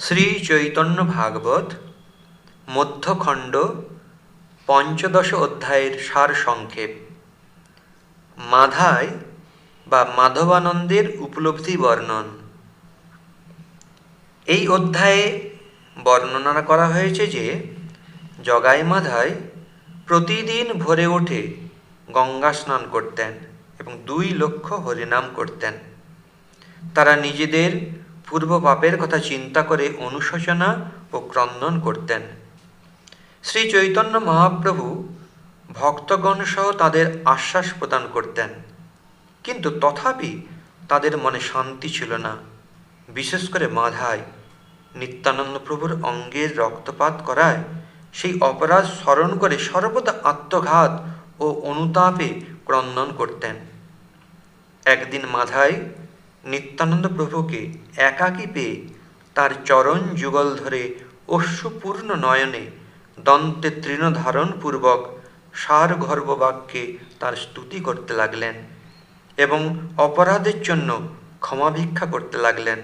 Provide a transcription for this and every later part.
শ্রী চৈতন্য ভাগবত, মধ্যখণ্ড, পঞ্চদশ অধ্যায়ের সার সংক্ষেপ। মাধায় বা মাধবানন্দের উপলব্ধি বর্ণন। এই অধ্যায়ে বর্ণনা করা হয়েছে যে, জগাই মাধায় প্রতিদিন ভোরে উঠে গঙ্গা স্নান করতেন এবং দুই লক্ষ হরিনাম করতেন। তারা নিজেদের পূর্ব পাপের কথা চিন্তা করে অনুশোচনা ও ক্রন্দন করতেন। শ্রী চৈতন্য মহাপ্রভু ভক্তগণ সহ তাদের আশ্বাস প্রদান করতেন। কিন্তু তথাপি তাদের মনে শান্তি ছিল না। বিশেষ করে মাধায় নিত্যানন্দ প্রভুর অঙ্গের রক্তপাত করায় সেই অপরাধ স্মরণ করে সর্বদা আত্মঘাত ও অনুতাপে ক্রন্দন করতেন। একদিন মাধায় নিত্যানন্দ প্রভুকে একাকী পেয়ে তার চরণ যুগল ধরে অশ্রুপূর্ণ নয়নে দন্তে তৃণ ধারণ পূর্বক সার গর্ভ বাক্যে তার স্তুতি করতে লাগলেন এবং অপরাধের জন্য ক্ষমা ভিক্ষা করতে লাগলেন।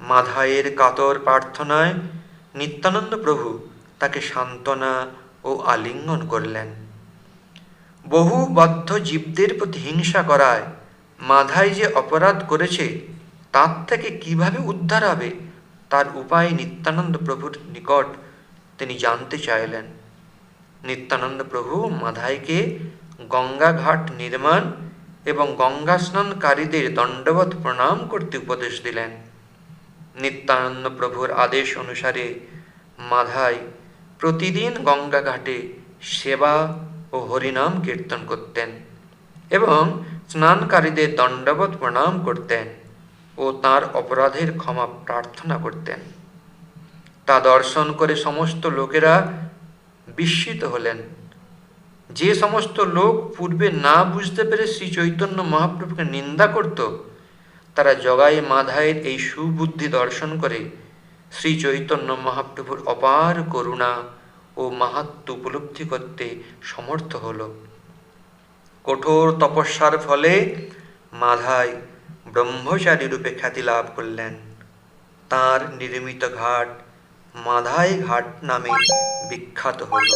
মাধায়ের কাতর প্রার্থনায় নিত্যানন্দ প্রভু তাকে সান্ত্বনা ও আলিঙ্গন করলেন। বহু বদ্ধ জীবদের প্রতি হিংসা করায় মাধাই যে অপরাধ করেছে, তার থেকে কীভাবে উদ্ধার হবে, তার উপায় নিত্যানন্দ প্রভুর নিকট তিনি জানতে চাইলেন। নিত্যানন্দ প্রভু মাধাইকে গঙ্গা ঘাট নির্মাণ এবং গঙ্গা স্নানকারীদের দণ্ডবত প্রণাম করতে উপদেশ দিলেন। নিত্যানন্দ প্রভুর আদেশ অনুসারে মাধাই প্রতিদিন গঙ্গা ঘাটে সেবা ও হরিনাম কীর্তন করতেন এবং স্নানকারীদের দণ্ডবত প্রণাম করতেন ও তার অপরাধের ক্ষমা প্রার্থনা করতেন। তা দর্শন করে সমস্ত লোকেরা বিস্মিত হলেন। যে সমস্ত লোক পূর্বে না বুঝতে পেরে শ্রী চৈতন্য মহাপ্রভুকে নিন্দা করত, তারা জগাই মাধায়ের এই সুবুদ্ধি দর্শন করে শ্রী চৈতন্য মহাপ্রভুর অপার করুণা ও মাহাত্ম উপলব্ধি করতে সমর্থ হল। কঠোর তপস্যার ফলে মাধাই ব্রহ্মচারী রূপে খ্যাতি লাভ করলেন। তার নির্মিত ঘাট মাধাই ঘাট নামে বিখ্যাত হল।